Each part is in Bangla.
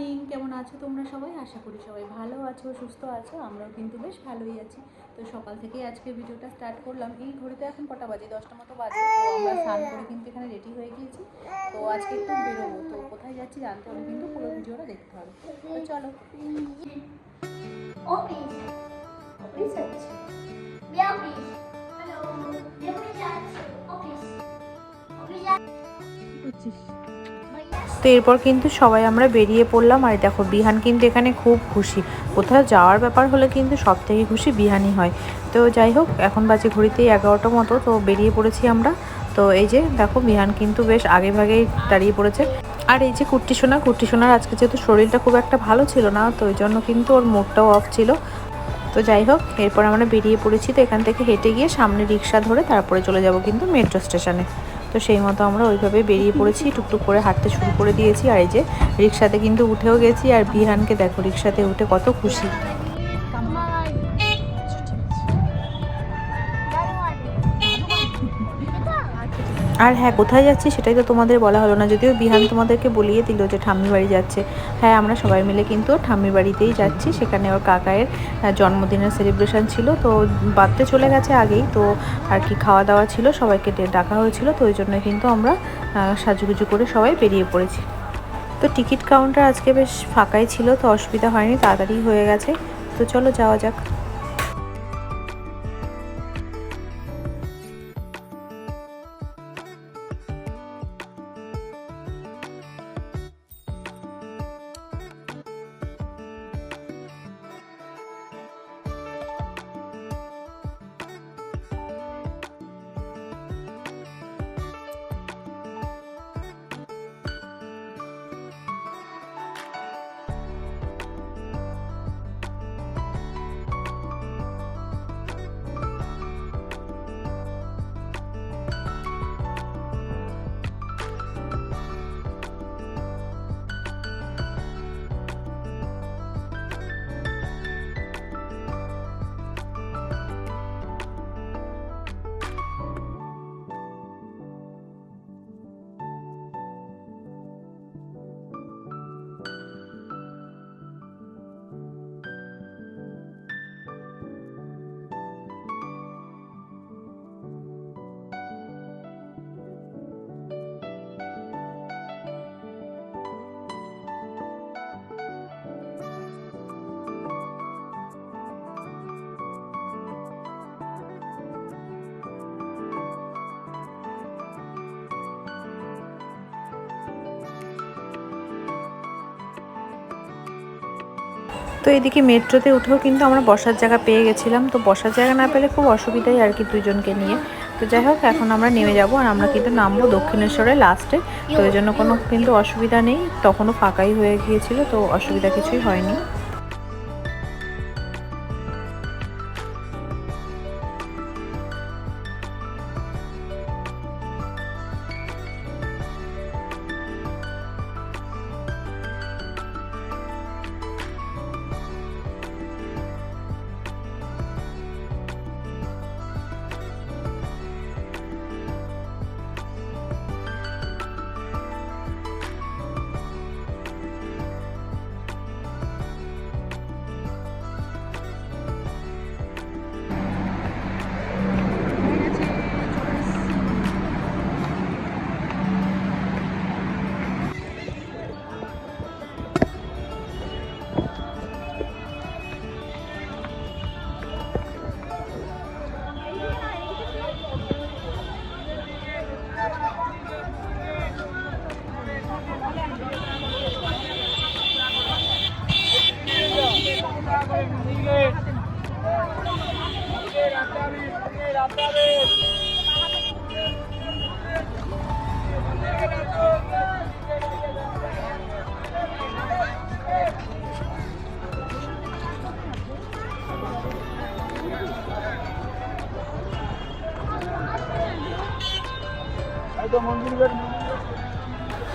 মর্নিং কেমন আছো তোমরা সবাই? আশা করি সবাই ভালো আছো সুস্থ আছো আমরাও কিন্তু বেশ ভালোই আছি। তো সকাল থেকেই আজকে ভিডিওটা স্টার্ট করলাম। এই ঘড়িতে এখন কটা বাজে? দশটা মতো বাজে। তো আমরা স্নান করে কিন্তু এখানে রেডি হয়ে গিয়েছি। তো আজকে একটু বেরোবো। তো কোথায় যাচ্ছি জানতে হলে কিন্তু পুরো ভিডিওটা দেখতে হবে। তো চলো। অফিস অফিস তো এরপর কিন্তু সবাই আমরা বেরিয়ে পড়লাম। আর দেখো, বিহান কিন্তু এখানে খুব খুশি। কোথাও যাওয়ার ব্যাপার হলে কিন্তু সব থেকে খুশি বিহানই হয়। তো যাই হোক, এখন বাজে ঘড়িতেই এগারোটা মতো, তো বেরিয়ে পড়েছি আমরা। তো এই যে দেখো, বিহান কিন্তু বেশ আগে ভাগেই দাঁড়িয়ে পড়েছে। আর এই যে কুট্টি সোনা, কুট্টি সোনার আজকে যেহেতু শরীরটা খুব একটা ভালো ছিল না, তো ওই জন্য কিন্তু ওর মুডটাও অফ ছিল। তো যাই হোক, এরপর আমরা বেরিয়ে পড়েছি, তো এখান থেকে হেঁটে গিয়ে সামনে রিক্সা ধরে তারপরে চলে যাব কিন্তু মেট্রো স্টেশনে তো সেই মতো আমরা ওইভাবে বেরিয়ে পড়েছি, টুকটুক করে হাঁটতে শুরু করে দিয়েছি। আর এই যে রিক্সাতে কিন্তু উঠেও গেছি, আর বিহানকে দেখো রিক্সাতে উঠে কত খুশি। আর হ্যাঁ কোথায় যাচ্ছি সেটাই তো তোমাদের বলা হলো না। যদিও বিহান তোমাদেরকে বলিয়ে দিল যে ঠাম্মি বাড়ি যাচ্ছে। হ্যাঁ আমরা সবাই মিলে কিন্তু ঠাম্মি বাড়িতেই যাচ্ছি। সেখানে ওর কাকায়ের জন্মদিনের সেলিব্রেশন ছিল। তো বাড়তে চলে গেছে আগেই। তো আর কি খাওয়া দাওয়া ছিল, সবাইকে ডাকা হয়েছিল। তো ওই জন্য কিন্তু আমরা সাজুগুজু করে সবাই বেরিয়ে পড়েছি। তো টিকিট কাউন্টার আজকে বেশ ফাঁকাই ছিল, তো অসুবিধা হয়নি, তাড়াতাড়ি হয়ে গেছে। তো চলো যাওয়া যাক। তো এদিকে মেট্রোতে উঠেও কিন্তু আমরা বসার জায়গা পেয়ে গেছিলাম। তো বসার জায়গা না পেলে খুব অসুবিধাই আর কি দুজনকে নিয়ে। তো যাই হোক, এখন আমরা নেমে যাব আর আমরা কিন্তু নামবো দক্ষিণেশ্বরে লাস্টে তো এই জন্য কোনো কিন্তু অসুবিধা নেই, তখনও ফাঁকাই হয়ে গিয়েছিল, তো অসুবিধা কিছুই হয়নি।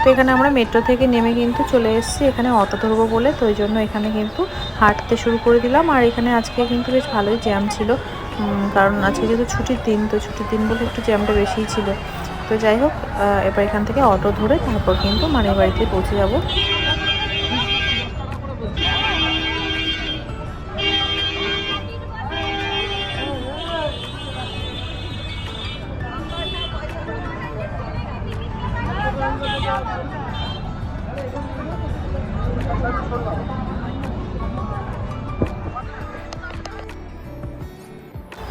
তো এখানে আমরা মেট্রো থেকে নেমে কিন্তু চলে এসেছি, এখানে অটো ধরবো বলে, তো ওই জন্য এখানে কিন্তু হাঁটতে শুরু করে দিলাম। আর এখানে আজকে কিন্তু বেশ ভালোই জ্যাম ছিল। কারণ আজকে যেহেতু ছুটির দিন, তো ছুটির দিন বলে একটু জ্যামটা বেশিই ছিল। তো যাই হোক এবার এখান থেকে অটো ধরে তারপর কিন্তু মানের বাড়িতে পৌঁছে যাব।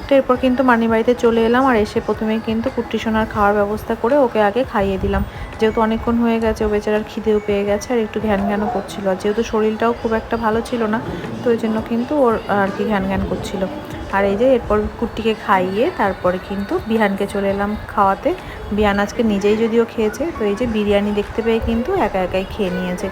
তো এরপর কিন্তু মানি বাড়িতে চলে এলাম আর এসে প্রথমে কিন্তু কুট্টি সোনার খাওয়ার ব্যবস্থা করে ওকে আগে খাইয়ে দিলাম। যেহেতু অনেকক্ষণ হয়ে গেছে, ও বেচারার খিদেও পেয়ে গেছে আর একটু ঘ্যান ঘ্যানও করছিল। আর যেহেতু শরীরটাও খুব একটা ভালো ছিল না, তো ওই জন্য কিন্তু ওর আর কি ঘ্যান ঘ্যান করছিল। আর এই যে এরপর কুট্টিকে খাইয়ে তারপরে কিন্তু বিহানকে চলে এলাম খাওয়াতে। বিহান আজকে নিজেই যদিও খেয়েছে, তো এই যে বিরিয়ানি দেখতে পেয়ে কিন্তু একা একাই খেয়ে নিয়েছে।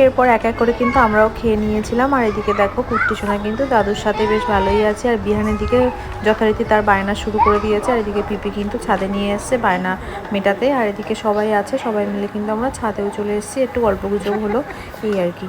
এরপর এক এক করে কিন্তু আমরাও খেয়ে নিয়েছিলাম। আর এদিকে দেখো, কুর্তি সোনা কিন্তু দাদুর সাথে বেশ ভালোই আছে। আর বিহানের দিকে যথারীতি তার বায়না শুরু করে দিয়েছে। আর এদিকে পিপি কিন্তু ছাদে নিয়ে এসছে বায়না মেটাতে। আর এদিকে সবাই আছে, সবাই মিলে কিন্তু আমরা ছাদেও চলে এসেছি। একটু গল্প গুজব হলো, এই আর কি।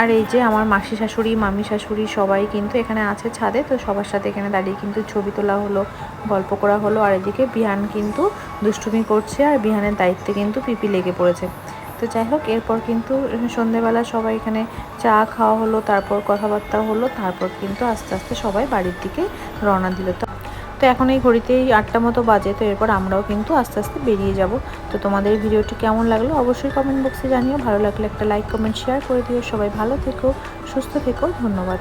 আর এই যে আমার মাসি শাশুড়ি, মামি শাশুড়ি সবাই কিন্তু এখানে আছে ছাদে, তো সবার সাথে এখানে দাঁড়িয়ে কিন্তু ছবি তোলা হলো, গল্প করা হলো। আর এদিকে বিহান কিন্তু দুষ্টুমি করছে আর বিহানের দায়িত্বে কিন্তু পিপি লেগে পড়েছে। তো যাই হোক, এরপর কিন্তু সন্ধেবেলা সবাই এখানে চা খাওয়া হলো, তারপর কথাবার্তা হলো, তারপর কিন্তু আস্তে আস্তে সবাই বাড়ির দিকে রওনা দিল। তো তো এখন এই ঘড়িতেই আটটা মতো বাজে, তো এরপর আমরাও কিন্তু আস্তে আস্তে বেরিয়ে যাব। তো তোমাদের ভিডিওটি কেমন লাগল অবশ্যই কমেন্ট বক্সে জানিও। ভালো লাগলে একটা লাইক কমেন্ট শেয়ার করে দিও। সবাই ভালো থেকো, সুস্থ থেকো। ধন্যবাদ।